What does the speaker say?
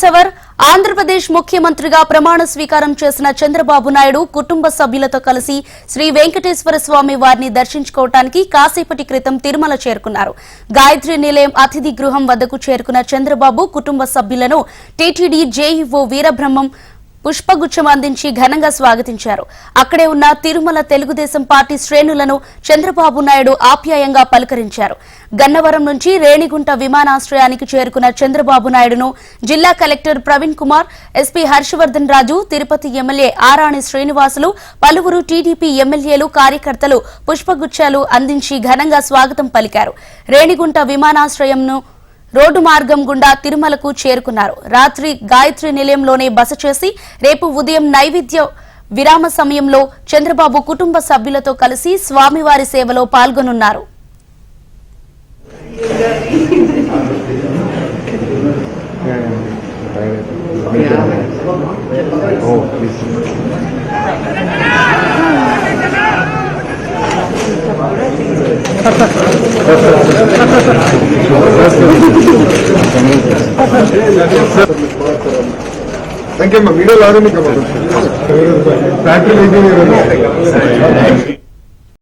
సవర్ ఆంధ్రప్రదేశ్ ముఖ్యమంత్రిగా ప్రమాణ స్వీకారం చేసిన చంద్రబాబు నాయుడు కుటుంబ సభ్యులతో కలిసి శ్రీ వెంకటేశ్వర స్వామి వారిని దర్శించుకోవటానికి కాసేపటి క్రితం తిరుమల చేరుకున్నారు. గాయత్రి నిలయం అతిథి గృహం వద్దకు చేరుకున్న చంద్రబాబు కుటుంబ సభ్యులను టీటీడీ జేఈఓ వీరబ్రహ్మం పుష్పగుచ్చం అందించి ఘనంగా స్వాగతించారు. అక్కడే ఉన్న తిరుమల తెలుగుదేశం పార్టీ శ్రేణులను చంద్రబాబు నాయుడు ఆప్యాయంగా పలకరించారు. గన్నవరం నుంచి రేణిగుంట విమానాశ్రయానికి చేరుకున్న చంద్రబాబు నాయుడును జిల్లా collector Praveen Kumar SP Harshavardhan Raju Tirupati MLA Arani Srinivasulu పలువురు టీడీపీ ఎమ్మెల్యేలు కార్యకర్తలు పుష్పగుచ్చాలు అందించి ఘనంగా స్వాగతం పలికారు. రేణిగుంట విమానాశ్రయంను రోడ్డు మార్గం గుండా తిరుమలకు చేరుకున్నారు. రాత్రి గాయత్రి నిలయంలోనే బస చేసి రేపు ఉదయం నైవేద్య విరామ సమయంలో చంద్రబాబు కుటుంబ సభ్యులతో కలిసి స్వామివారి సేవలో పాల్గొనున్నారు. Oh, please. మీడియాలో వీడియోలో ఫ్యాక్టరీ ఇంజనీర్